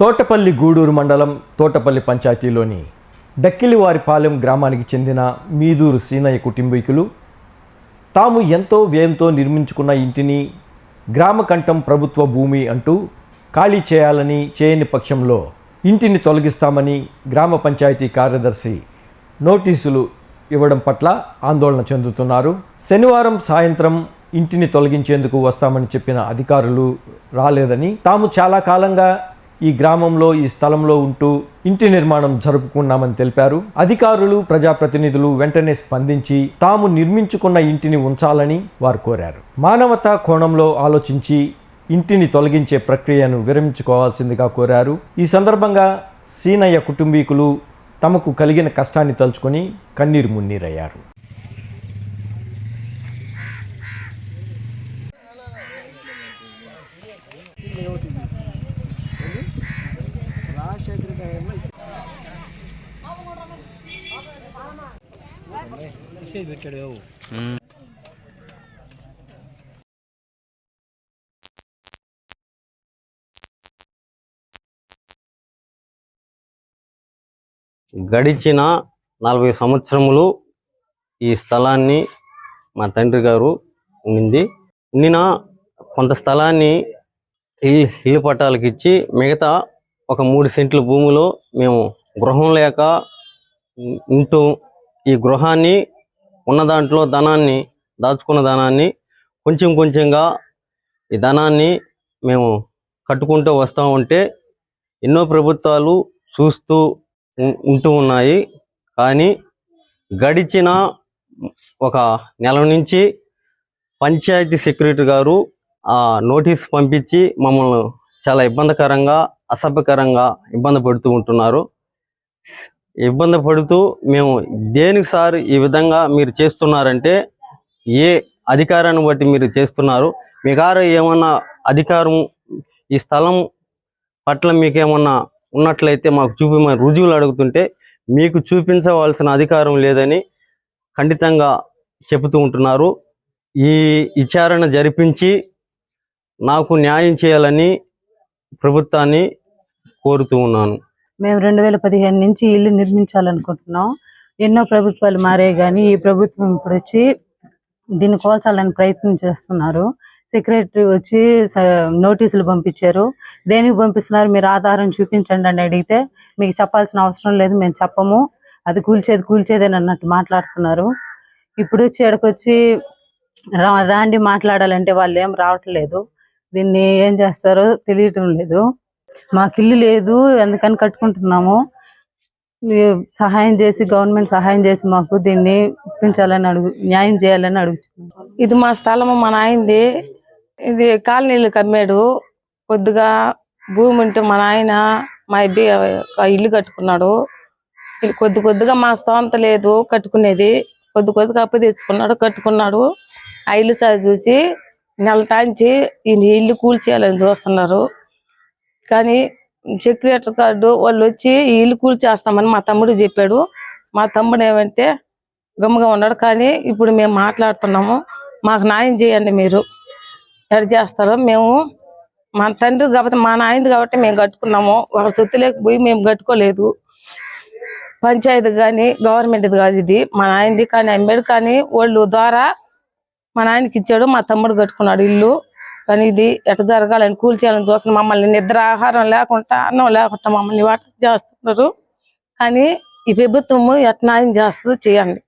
తోటపల్లి గూడూరు మండలం తోటపల్లి పంచాయతీలోని డక్కిలివారిపాలెం గ్రామానికి చెందిన మీదూరు సీనయ్య కుటుంబీకులు తాము ఎంతో వ్యయంతో నిర్మించుకున్న ఇంటిని గ్రామకంఠం ప్రభుత్వ భూమి అంటూ ఖాళీ చేయాలని చేయని పక్షంలో ఇంటిని తొలగిస్తామని గ్రామ పంచాయతీ కార్యదర్శి నోటీసులు ఇవ్వడం పట్ల ఆందోళన చెందుతున్నారు. శనివారం సాయంత్రం ఇంటిని తొలగించేందుకు వస్తామని చెప్పిన అధికారులు రాలేదని తాము చాలా కాలంగా ఈ గ్రామంలో ఈ స్థలంలో ఉంటూ ఇంటి నిర్మాణం జరుపుకున్నామని తెలిపారు. అధికారులు ప్రజాప్రతినిధులు వెంటనే స్పందించి తాము నిర్మించుకున్న ఇంటిని ఉంచాలని వారు కోరారు. మానవతా కోణంలో ఆలోచించి ఇంటిని తొలగించే ప్రక్రియను విరమించుకోవాల్సిందిగా కోరారు. ఈ సందర్భంగా సీనయ్య కుటుంబీకులు తమకు కలిగిన కష్టాన్ని తలుచుకొని కన్నీరు మున్నీరయ్యారు. గడిచిన నలభై సంవత్సరములు ఈ స్థలాన్ని మా తండ్రి గారు ఉండింది. ఉండిన కొంత స్థలాన్ని ఇల్లు ఇల్లు పట్టాలకు ఇచ్చి మిగతా ఒక మూడు సెంట్ల భూమిలో మేము గృహం లేక ఉంటూ ఈ గృహాన్ని ఉన్న దాంట్లో ధనాన్ని దాచుకున్న ధనాన్ని కొంచెం కొంచెంగా ఈ ధనాన్ని మేము కట్టుకుంటూ వస్తూ ఉంటే ఎన్నో ప్రభుత్వాలు చూస్తూ ఉంటూ ఉన్నాయి. కానీ గడిచిన ఒక నెల నుంచి పంచాయతీ సెక్రటరీ గారు ఆ నోటీస్ పంపించి మమ్మల్ని చాలా ఇబ్బందికరంగా అసభ్యకరంగా ఇబ్బంది పడుతూ ఉంటున్నారు. ఇబ్బంది పడుతూ మేము దేనికి సార్ ఈ విధంగా మీరు చేస్తున్నారంటే ఏ అధికారాన్ని బట్టి మీరు చేస్తున్నారు? మీ గారు ఏమన్నా అధికారం ఈ స్థలం పట్ల మీకేమన్నా ఉన్నట్లయితే మాకు చూపిమని రుజువులు అడుగుతుంటే మీకు చూపించవలసిన అధికారం లేదని ఖండితంగా చెబుతూ ఉంటున్నారు. ఈ విచారణ జరిపించి నాకు న్యాయం చేయాలని ప్రభుత్వాన్ని కోరుతూ ఉన్నాను. మేము రెండు వేల పదిహేను నుంచి ఇల్లు నిర్మించాలనుకుంటున్నాం. ఎన్నో ప్రభుత్వాలు మారే కానీ ఈ ప్రభుత్వం ఇప్పుడు వచ్చి దీన్ని కోల్చాలని ప్రయత్నం చేస్తున్నారు. సెక్రటరీ వచ్చి నోటీసులు పంపించారు. దేనికి పంపిస్తున్నారు? మీరు ఆధారం చూపించండి అని అడిగితే మీకు చెప్పాల్సిన అవసరం లేదు మేము చెప్పము. అది కూల్చేది కూల్చేదని అన్నట్టు మాట్లాడుతున్నారు. ఇప్పుడు వచ్చి ఇక్కడికొచ్చి రా రాండి మాట్లాడాలంటే వాళ్ళు ఏం రావట్లేదు. దీన్ని ఏం చేస్తారో తెలియటం లేదు. మాకు ఇల్లు లేదు ఎందుకని కట్టుకుంటున్నాము. సహాయం చేసి గవర్నమెంట్ సహాయం చేసి మాకు దీన్ని ఇప్పించాలని అడుగు న్యాయం చేయాలని అడుగుతున్నాం ఇది మా స్థలము మా నాయనది. ఇది కాలనీలు కమ్మాడు. కొద్దిగా భూమి ఉంటే మా నాయన మా ఇబ్బి ఒక ఇల్లు కట్టుకున్నాడు. కొద్ది కొద్దిగా మా స్తోమత లేదు కట్టుకునేది. కొద్ది కొద్దిగా అప్పు తెచ్చుకున్నాడు కట్టుకున్నాడు. ఆ ఇల్లు సార్ చూసి నెల టాంచి ఈ ఇల్లు కూల్చేయాలని చూస్తున్నారు. కానీ సెక్యూరిటీ కార్డు వాళ్ళు వచ్చి ఈ ఇల్లు కూల్చేస్తామని మా తమ్ముడు చెప్పాడు. మా తమ్ముడు ఏమంటే గమ్ముగా ఉన్నాడు. కానీ ఇప్పుడు మేము మాట్లాడుతున్నాము. మాకు న్యాయం చేయండి మీరు. ఎడ చేస్తారు మేము మా తండ్రి కాబట్టి మా నాయనది కాబట్టి మేము కట్టుకున్నాము. ఒక సొత్తు లేకపోయి మేము కట్టుకోలేదు. పంచాయతీ కానీ గవర్నమెంట్ది కాదు ఇది. మా నాయనది కానీ అమ్మాడు కానీ వాళ్ళు ద్వారా మా నాయనకి ఇచ్చాడు మా తమ్ముడు కట్టుకున్నాడు ఇల్లు. కానీ ఇది ఎట జరగాలని కూల్చేయాలని చూస్తున్న మమ్మల్ని నిద్ర ఆహారం లేకుండా అన్నం లేకుండా మమ్మల్ని వాటర్ చేస్తున్నారు. కానీ ఈ ప్రభుత్వము ఎట్ న్యాయం చేస్తుందో చేయండి.